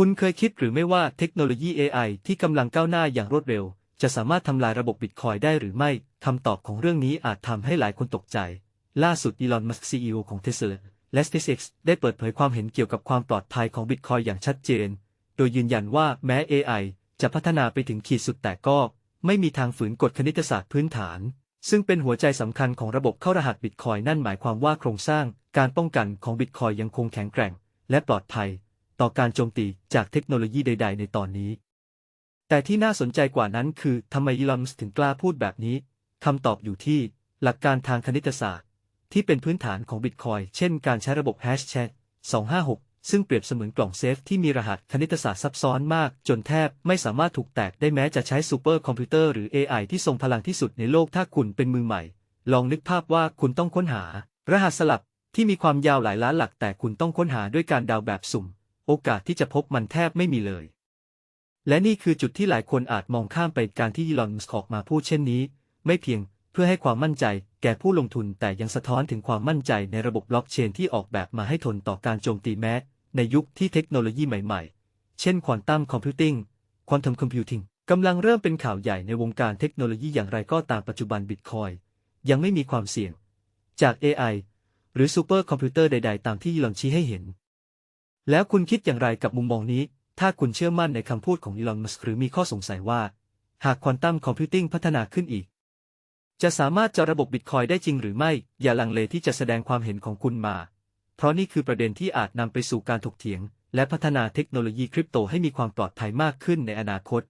คุณเคยคิดหรือไม่ว่าเทคโนโลยี AI ที่กำลังก้าวหน้าอย่างรวดเร็ว จะสามารถทำลายระบบบิตคอยได้หรือไม่ คำตอบของเรื่องนี้อาจทำให้หลายคนตกใจ ล่าสุดอีลอน มัสก์ซีอของ Tesla และ SpaceX ได้เปิดเผยความเห็นเกี่ยวกับความปลอดภัยของบิตคอยอย่างชัดเจน โดยยืนยันว่าแม้ AI จะพัฒนาไปถึงขีดสุดแต่ก็ ไม่มีทางฝืนกฎคณิตศาสตร์พื้นฐาน ซึ่งเป็นหัวใจสำคัญของระบบเข้ารหัสบิตคอยนั่นหมายความว่าโครงสร้าง การป้องกันของบิตคอยยังคงแข็งแกร่ง และปลอดภัย ต่อการโจมตีจากเทคโนโลยีใด ๆ ในตอนนี้ แต่ที่น่าสนใจกว่านั้นคือทำไมอีลอนมัสก์ถึงกล้าพูดแบบนี้คำตอบอยู่ที่หลักการทางคณิตศาสตร์ ที่เป็นพื้นฐานของบิตคอยเช่นการใช้ระบบแฮชแท็ก256 ซึ่งเปรียบเสมือนกล่องเซฟที่มีรหัสคณิตศาสตร์ซับซ้อนมาก จนแทบไม่สามารถถูกแตกได้แม้จะใช้ซูเปอร์คอมพิวเตอร์หรือ AI ที่ทรงพลังที่สุดในโลกถ้าคุณเป็นมือใหม่ ลองนึกภาพว่าคุณต้องค้นหา รหัสสลับที่มีความยาวหลายล้านหลักแต่คุณต้องค้นหาด้วยการดาวแบบสุ่ม โอกาสที่จะพบมันแทบไม่มีเลย และนี่คือจุดที่หลายคนอาจมองข้ามไปการที่อีลอนมัสออกมาพูดเช่นนี้ ไม่เพียงเพื่อให้ความมั่นใจแก่ผู้ลงทุนแต่ยังสะท้อนถึงความมั่นใจในระบบบล็อกเชนที่ออกแบบมาให้ทนต่อการโจมตีแม้ ในยุคที่เทคโนโลยีใหม่ๆ เช่นควอนตัมคอมพิวติ้งควอนตัมคอมพิวติ้งกำลังเริ่มเป็นข่าวใหญ่ในวงการเทคโนโลยีอย่างไรก็ตามปัจจุบันบิตคอยยังไม่มีความเสี่ยง จาก AI หรือซูเปอร์คอมพิวเตอร์ใด ๆ ตามที่อีลอนชี้ให้เห็น แล้วคุณคิดอย่างไรกับมุมมองนี้ ถ้าคุณเชื่อมั่นในคำพูดของอีลอน มัสก์หรือมีข้อสงสัยว่า หากควอนตัมคอมพิวติ้งพัฒนาขึ้นอีก จะสามารถเจาะระบบบิตคอยได้จริงหรือไม่ อย่าลังเลที่จะแสดงความเห็นของคุณมา เพราะนี่คือประเด็นที่อาจนำไปสู่การถกเถียง และพัฒนาเทคโนโลยีคริปโตให้มีความปลอดภัยมากขึ้นในอนาคต